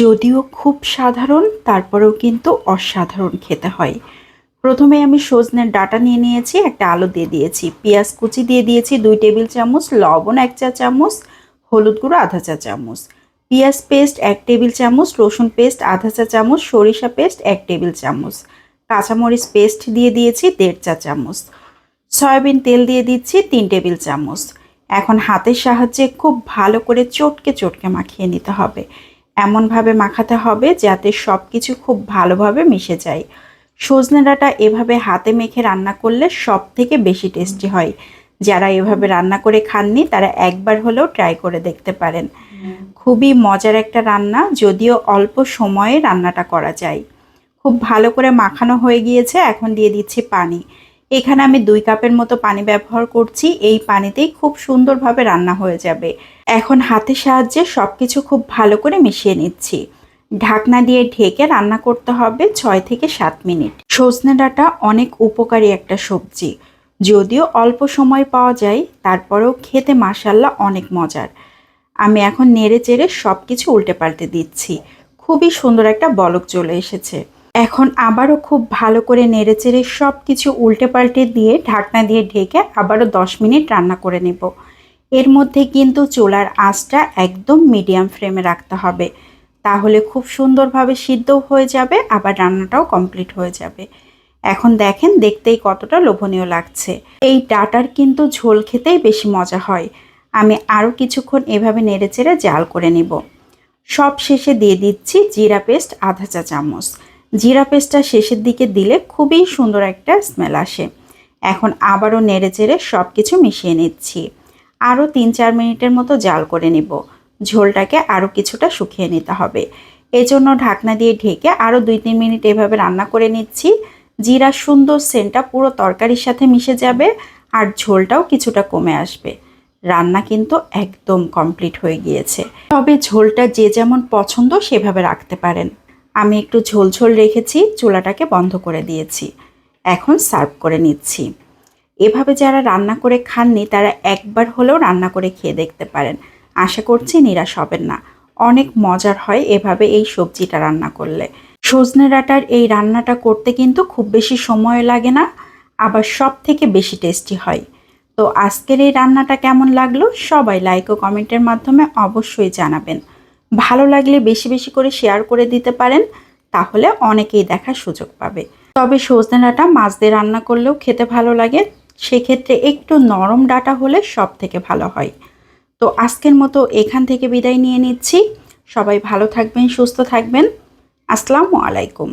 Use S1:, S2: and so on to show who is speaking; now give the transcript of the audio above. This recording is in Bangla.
S1: যদিও খুব সাধারণ, তারপরেও কিন্তু অসাধারণ খেতে হয়। প্রথমে আমি সজনের ডাটা নিয়ে নিয়েছি, একটা আলু দিয়ে দিয়েছি, পেঁয়াজ কুচি দিয়ে দিয়েছি, দুই টেবিল চামচ, লবণ এক চা চামচ, হলুদ গুঁড়ো আধা চা চামচ, পেঁয়াজ পেস্ট এক টেবিল চামচ, রসুন পেস্ট আধা চা চামচ, সরিষা পেস্ট এক টেবিল চামচ, কাঁচামরিচ পেস্ট দিয়ে দিয়েছি দেড় চা চামচ, সয়াবিন তেল দিয়ে দিচ্ছি তিন টেবিল চামচ। এখন হাতের সাহায্যে খুব ভালো করে চটকে চটকে মাখিয়ে নিতে হবে। এমনভাবে মাখাতে হবে যাতে সব কিছু খুব ভালোভাবে মিশে যায়। সজনে ডাঁটা এভাবে হাতে মেখে রান্না করলে সব থেকে বেশি টেস্টি হয়। যারা এভাবে রান্না করে খাননি, তারা একবার হলেও ট্রাই করে দেখতে পারেন। খুবই মজার একটা রান্না, যদিও অল্প সময়ে রান্নাটা করা যায়। খুব ভালো করে মাখানো হয়ে গিয়েছে, এখন দিয়ে দিচ্ছি পানি। এখানে আমি দুই কাপের মতো পানি ব্যবহার করছি। এই পানিতেই খুব সুন্দরভাবে রান্না হয়ে যাবে। এখন হাতের সাহায্যে সব কিছু খুব ভালো করে মিশিয়ে নিচ্ছি। ঢাকনা দিয়ে ঢেকে রান্না করতে হবে ছয় থেকে সাত মিনিট। সজনে ডাঁটা অনেক উপকারী একটা সবজি। যদিও অল্প সময় পাওয়া যায়, তারপরেও খেতে মাসাল্লা অনেক মজার। আমি এখন নেড়ে চেড়ে সব কিছু উল্টে পাল্টে দিচ্ছি। খুবই সুন্দর একটা বলক চলে এসেছে। এখন আবারও খুব ভালো করে নেড়ে চেড়ে সব কিছু উল্টে পাল্টে দিয়ে ঢাকনা দিয়ে ঢেকে আবারও দশ মিনিট রান্না করে নেব। এর মধ্যে কিন্তু চুলার আঁচটা একদম মিডিয়াম ফ্লেমে রাখতে হবে। তাহলে খুব সুন্দরভাবে সিদ্ধ হয়ে যাবে, আবার রান্নাটাও কমপ্লিট হয়ে যাবে। এখন দেখেন দেখতেই কতটা লোভনীয় লাগছে। এই ডাটার কিন্তু ঝোল খেতেই বেশি মজা হয়। আমি আরও কিছুক্ষণ এভাবে নেড়েচেড়ে জাল করে নিব। সব শেষে দিয়ে দিচ্ছি জিরা পেস্ট আধা চা চামচ জিরা পেস্টটা শেষের দিকে দিলে খুবই সুন্দর একটা স্মেল আসে। এখন আবারও নেড়ে চেড়ে সব কিছু মিশিয়ে নিচ্ছি। আরও তিন চার মিনিটের মতো জাল করে নেব। ঝোলটাকে আরও কিছুটা শুকিয়ে নিতে হবে। এজন্য ঢাকনা দিয়ে ঢেকে আরও দুই তিন মিনিট এভাবে রান্না করে নিচ্ছি। জিরা সুন্দর সেন্টটা পুরো তরকারির সাথে মিশে যাবে আর ঝোলটাও কিছুটা কমে আসবে। রান্না কিন্তু একদম কমপ্লিট হয়ে গিয়েছে। তবে ঝোলটা যে যেমন পছন্দ সেভাবে রাখতে পারেন। আমি একটু ঝোল ঝোল রেখেছি, চুলাটাকে বন্ধ করে দিয়েছি। এখন সার্ভ করে নিচ্ছি। এভাবে যারা রান্না করে খাননি, তারা একবার হলেও রান্না করে খেয়ে দেখতে পারেন। আশা করছি নিরাশ হবেন না। অনেক মজার হয় এভাবে এই সবজিটা রান্না করলে। সজনে ডাঁটার এই রান্নাটা করতে কিন্তু খুব বেশি সময় লাগে না, আবার সব থেকে বেশি টেস্টি হয়। তো আজকের এই রান্নাটা কেমন লাগল? সবাই লাইক ও কমেন্টের মাধ্যমে অবশ্যই জানাবেন। ভালো লাগলে বেশি বেশি করে শেয়ার করে দিতে পারেন, তাহলে অনেকেই দেখার সুযোগ পাবে। তবে সজনে ডাঁটা মাছ দিয়ে রান্না করলেও খেতে ভালো লাগে, সেক্ষেত্রে একটু নরম ডাটা হলে সব থেকে ভালো হয়। তো আজকের মতো এখান থেকে বিদায় নিয়ে নিচ্ছি। সবাই ভালো থাকবেন, সুস্থ থাকবেন। আসসালামু আলাইকুম।